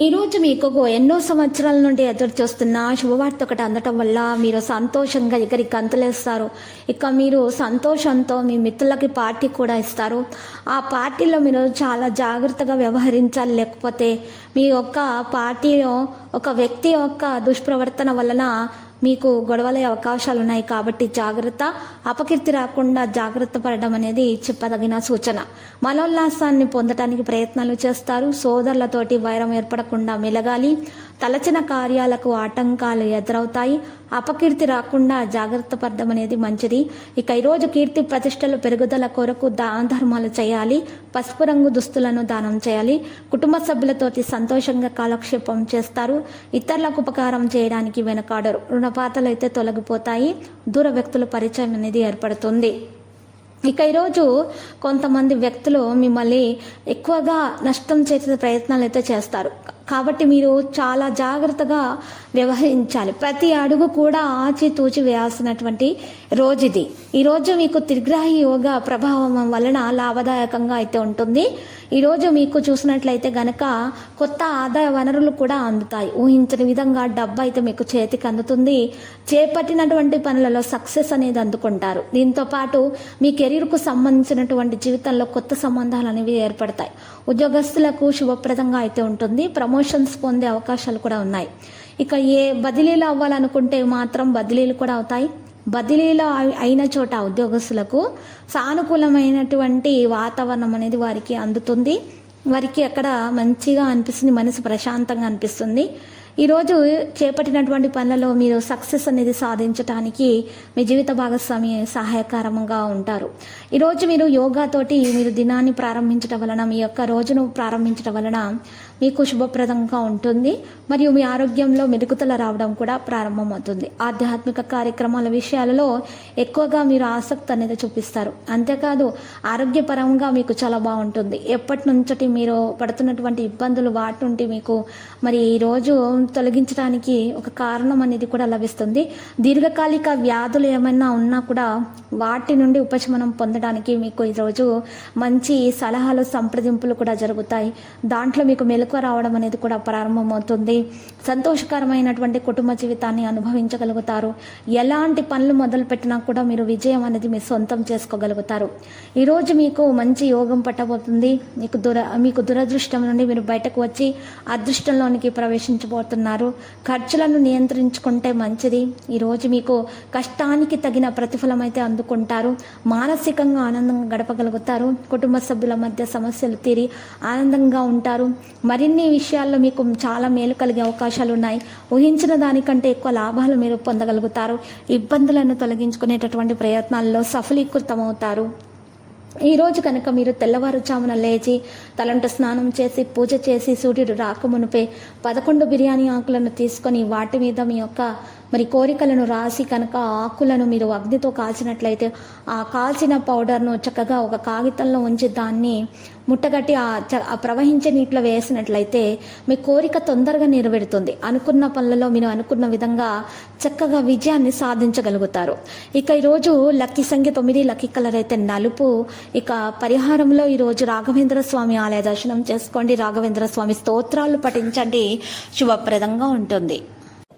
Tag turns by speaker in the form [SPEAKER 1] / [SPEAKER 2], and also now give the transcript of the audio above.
[SPEAKER 1] ఈరోజు మీకు ఎన్నో సంవత్సరాల నుండి ఎదురు చూస్తున్న శుభవార్త ఒకటి అందటం వల్ల మీరు సంతోషంగా ఇక్కడికి గంతులేస్తారు. ఇక మీరు సంతోషంతో మీ మిత్రులకి పార్టీ కూడా ఇస్తారు. ఆ పార్టీలో మీరు చాలా జాగ్రత్తగా వ్యవహరించాలి లేకపోతే మీ యొక్క పార్టీలో ఒక వ్యక్తి యొక్క దుష్ప్రవర్తన వలన మీకు గొడవలే అవకాశాలు ఉన్నాయి కాబట్టి జాగ్రత్త. అపకీర్తి రాకుండా జాగ్రత్త పడడం అనేది చెప్పదగిన సూచన. మనోల్లాసాన్ని పొందటానికి ప్రయత్నాలు చేస్తారు. సోదరులతోటి వైరం ఏర్పడకుండా మెలగాలి. తలచిన కార్యాలకు ఆటంకాలు ఎదురవుతాయి. అపకీర్తి రాకుండా జాగ్రత్త పడడం అనేది మంచిది. ఇక ఈరోజు కీర్తి ప్రతిష్టలు పెరుగుదల కొరకు దాన ధర్మాలు చేయాలి. పసుపు రంగు దుస్తులను దానం చేయాలి. కుటుంబ సభ్యులతోటి సంతోషంగా కాలక్షేపం చేస్తారు. ఇతరులకు ఉపకారం చేయడానికి వెనకాడరు. రుణపాతలు అయితే తొలగిపోతాయి. దూర వ్యక్తుల పరిచయం అనేది ఏర్పడుతుంది. ఇక ఈరోజు కొంతమంది వ్యక్తులు మిమ్మల్ని ఎక్కువగా నష్టం చేసే ప్రయత్నాలు అయితే చేస్తారు. కాబట్టి మీరు చాలా జాగ్రత్తగా వ్యవహరించాలి. ప్రతి అడుగు కూడా ఆచితూచి వేయాల్సినటువంటి రోజు ఇది ఈరోజు మీకు త్రిగ్రాహి యోగ ప్రభావం వలన లాభదాయకంగా అయితే ఉంటుంది. ఈరోజు మీకు చూసినట్లయితే గనక కొత్త ఆదాయ వనరులు కూడా అందుతాయి. ఊహించని విధంగా డబ్బు అయితే మీకు చేతికి అందుతుంది. చేపట్టినటువంటి పనులలో సక్సెస్ అనేది అందుకుంటారు. దీంతో పాటు మీ కెరీర్కు సంబంధించినటువంటి జీవితంలో కొత్త సంబంధాలు అనేవి ఏర్పడతాయి. ఉద్యోగస్తులకు శుభప్రదంగా అయితే ఉంటుంది. ప్రమో ప్రమోషన్స్ పొందే అవకాశాలు కూడా ఉన్నాయి. ఇక ఏ బదిలీలు అవ్వాలనుకుంటే మాత్రం బదిలీలు కూడా అవుతాయి. బదిలీలో అయిన చోట ఉద్యోగస్తులకు సానుకూలమైనటువంటి వాతావరణం అనేది వారికి అందుతుంది. వారికి అక్కడ మంచిగా అనిపిస్తుంది మనసు ప్రశాంతంగా అనిపిస్తుంది. ఈరోజు చేపట్టినటువంటి పనులలో మీరు సక్సెస్ అనేది సాధించడానికి మీ జీవిత భాగస్వామి సహాయకరంగా ఉంటారు. ఈరోజు మీరు యోగాతోటి మీరు దినాన్ని ప్రారంభించడం వలన మీ యొక్క రోజును ప్రారంభించడం వలన మీకు శుభప్రదంగా ఉంటుంది. మరియు మీ ఆరోగ్యంలో మెరుగుదల రావడం కూడా ప్రారంభమవుతుంది. ఆధ్యాత్మిక కార్యక్రమాల విషయాలలో ఎక్కువగా మీరు ఆసక్తి అనేది చూపిస్తారు. అంతేకాదు ఆరోగ్యపరంగా మీకు చాలా బాగుంటుంది. ఎప్పటి నుంచటి మీరు పడుతున్నటువంటి ఇబ్బందులు వాటి నుండి మీకు మరి ఈరోజు తొలగించడానికి ఒక కారణం అనేది కూడా లభిస్తుంది. దీర్ఘకాలిక వ్యాధులు ఏమైనా ఉన్నా కూడా వాటి నుండి ఉపశమనం పొందడానికి మీకు ఈరోజు మంచి సలహాలు సంప్రదింపులు కూడా జరుగుతాయి. దాంట్లో మీకు మెలకువ రావడం అనేది కూడా ప్రారంభమవుతుంది. సంతోషకరమైనటువంటి కుటుంబ జీవితాన్ని అనుభవించగలుగుతారు. ఎలాంటి పనులు మొదలు పెట్టినా కూడా మీరు విజయం అనేది మీ సొంతం చేసుకోగలుగుతారు. ఈరోజు మీకు మంచి యోగం పట్టబోతుంది. మీకు దుర మీకు దురదృష్టం నుండి మీరు బయటకు వచ్చి అదృష్టంలోనికి ప్రవేశించబోతున్నారు. ఖర్చులను నియంత్రించుకుంటే మంచిది. ఈరోజు మీకు కష్టానికి తగిన ప్రతిఫలం అయితే అందుకుంటారు. మానసికంగా ఆనందంగా గడపగలుగుతారు. కుటుంబ సభ్యుల మధ్య సమస్యలు తీరి ఆనందంగా ఉంటారు. మరిన్ని విషయాల్లో మీకు చాలా మేలు కలిగే అవకాశాలు ఉన్నాయి. ఊహించిన దానికంటే ఎక్కువ లాభాలు మీరు పొందగలుగుతారు. ఇబ్బందులను తొలగించుకునేటటువంటి ప్రయత్నాల్లో సఫలీకృతమవుతారు. ఈరోజు కనుక మీరు తెల్లవారుజామున లేచి తలంట స్నానం చేసి పూజ చేసి సూర్యుడు రాకమునుపే పదకొండు బిర్యానీ ఆకులను తీసుకొని వాటి మీద మీ యొక్క మరి కోరికలను రాసి కనుక ఆకులను మీరు అగ్నితో కాల్చినట్లయితే ఆ కాల్చిన పౌడర్ను చక్కగా ఒక కాగితంలో ఉంచి దాన్ని ముట్టగట్టి ఆ ప్రవహించే నీటిలో వేసినట్లయితే మీ కోరిక తొందరగా నెరవేరుతుంది. అనుకున్న పనులలో మీరు అనుకున్న విధంగా చక్కగా విజయాన్ని సాధించగలుగుతారు. ఇక ఈరోజు లక్కీ సంఖ్య తొమ్మిది లక్కీ కలర్ అయితే నలుపు. ఇక పరిహారంలో ఈరోజు రాఘవేంద్ర స్వామి ఆలయ దర్శనం చేసుకోండి. రాఘవేంద్ర స్వామి స్తోత్రాలు పఠించండి. శుభప్రదంగా ఉంటుంది.